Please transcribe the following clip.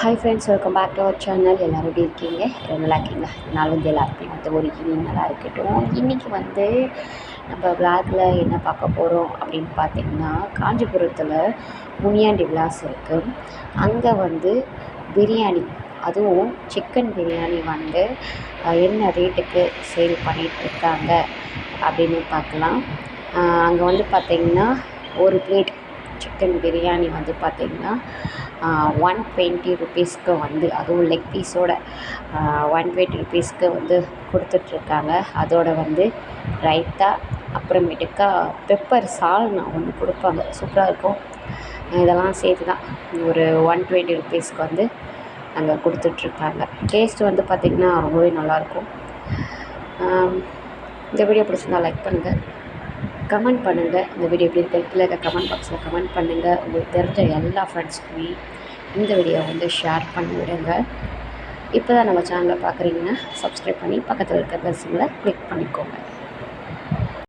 Hi friends welcome back to our channel எல்லோரும் எப்படி இருக்கீங்க? எல்லோரும் நல்லா இருக்கீங்க நாள் வந்து எல்லாருக்குமே வந்து ஒரு ஈவினிங் நல்லா இருக்கட்டும். இன்றைக்கி வந்து நம்ம பிளாக்ல என்ன பார்க்க போகிறோம் அப்படின்னு பார்த்தீங்கன்னா காஞ்சிபுரத்தில் முனியாண்டி விலாஸ் இருக்குது அங்கே வந்து பிரியாணி அதுவும் சிக்கன் பிரியாணி வந்து என்ன ரேட்டுக்கு சேல் பண்ணிகிட்ருக்காங்க அப்படின்னு பார்க்கலாம். அங்கே வந்து பார்த்திங்கன்னா ஒரு பிளேட் சிக்கன் பிரியாணி வந்து பார்த்திங்கன்னா ஒன் டுவெண்ட்டி ருபீஸ்க்கு வந்து அதுவும் லெக் பீஸோட ஒன் டுவெண்ட்டி ருபீஸ்க்கு வந்து கொடுத்துட்ருக்காங்க. அதோட வந்து ரைத்தா அப்புறமேட்டுக்கா பெப்பர் சால்னா ஒன்று கொடுப்பாங்க. சூப்பராக இருக்கும். இதெல்லாம் சேர்த்து தான் ஒரு ஒன் டுவெண்ட்டி ருபீஸ்க்கு வந்து அங்கே கொடுத்துட்ருக்காங்க. டேஸ்ட் வந்து பார்த்திங்கன்னா ரொம்பவே நல்லாயிருக்கும். இந்த வீடியோ பிடிச்சிருந்தா லைக் பண்ணுங்கள் கமெண்ட் பண்ணுங்கள் இந்த வீடியோ எப்படி இருக்குது கீழே கமெண்ட் பாக்ஸில் கமெண்ட் பண்ணுங்கள் உங்களுக்கு தெரிஞ்ச எல்லா ஃப்ரெண்ட்ஸுக்குமே இந்த வீடியோ வந்து ஷேர் பண்ணி விடுங்க. இப்போ தான் நம்ம சேனலை பார்க்குறீங்கன்னா சப்ஸ்கிரைப் பண்ணி பக்கத்தில் இருக்க பெல்ஸுங்களை கிளிக் பண்ணிக்கோங்க.